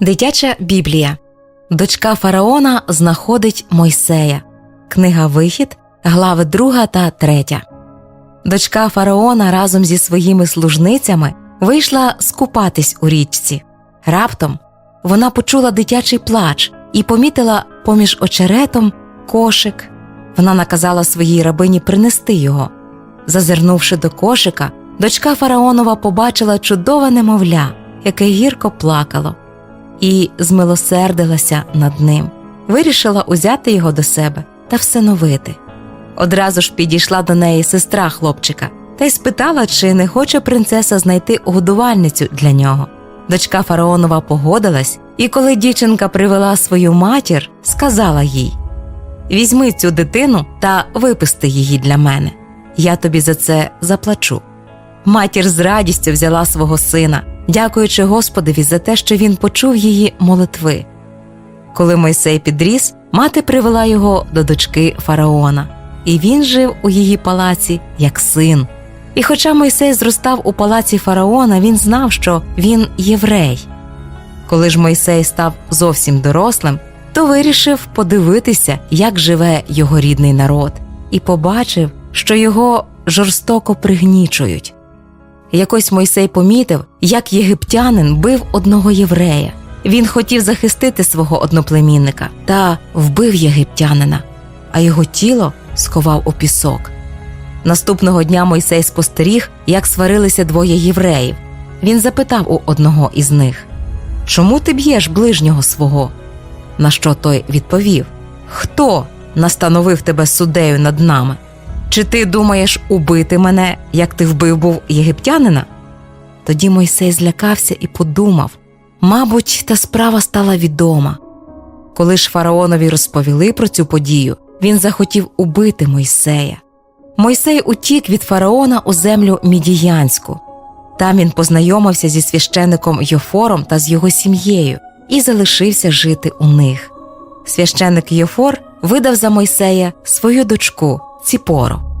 Дитяча Біблія. Дочка фараона знаходить Мойсея. Книга Вихід, глави 2 та 3. Дочка фараона разом зі своїми служницями вийшла скупатись у річці. Раптом вона почула дитячий плач і помітила поміж очеретом кошик. Вона наказала своїй рабині принести його. Зазирнувши до кошика, дочка фараонова побачила чудове немовля, яке гірко плакало, і змилосердилася над ним, вирішила узяти його до себе та всиновити. Одразу ж підійшла до неї сестра хлопчика та й спитала, чи не хоче принцеса знайти годувальницю для нього. Дочка фараонова погодилась, і коли дівчинка привела свою матір, сказала їй: Візьми цю дитину та випусти її для мене. Я тобі за це заплачу. Матір з радістю взяла свого сина, дякуючи Господові за те, що він почув її молитви. Коли Мойсей підріс, мати привела його до дочки фараона, і він жив у її палаці як син. І хоча Мойсей зростав у палаці фараона, він знав, що він єврей. Коли ж Мойсей став зовсім дорослим, то вирішив подивитися, як живе його рідний народ, і побачив, що його жорстоко пригнічують. Якось Мойсей помітив, як єгиптянин бив одного єврея. Він хотів захистити свого одноплемінника та вбив єгиптянина, а його тіло сховав у пісок. Наступного дня Мойсей спостеріг, як сварилися двоє євреїв. Він запитав у одного із них Чому ти б'єш ближнього свого? На що той відповів Хто настановив тебе суддею над нами? Чи ти думаєш убити мене, як ти вбив був єгиптянина? Тоді Мойсей злякався і подумав мабуть, та справа стала відома. Коли ж фараонові розповіли про цю подію, він захотів убити Мойсея. Мойсей утік від фараона у землю Мідіянську. Там він познайомився зі священником Йофором та з його сім'єю і залишився жити у них. Священник Йофор видав за Мойсея свою дочку Ціпору.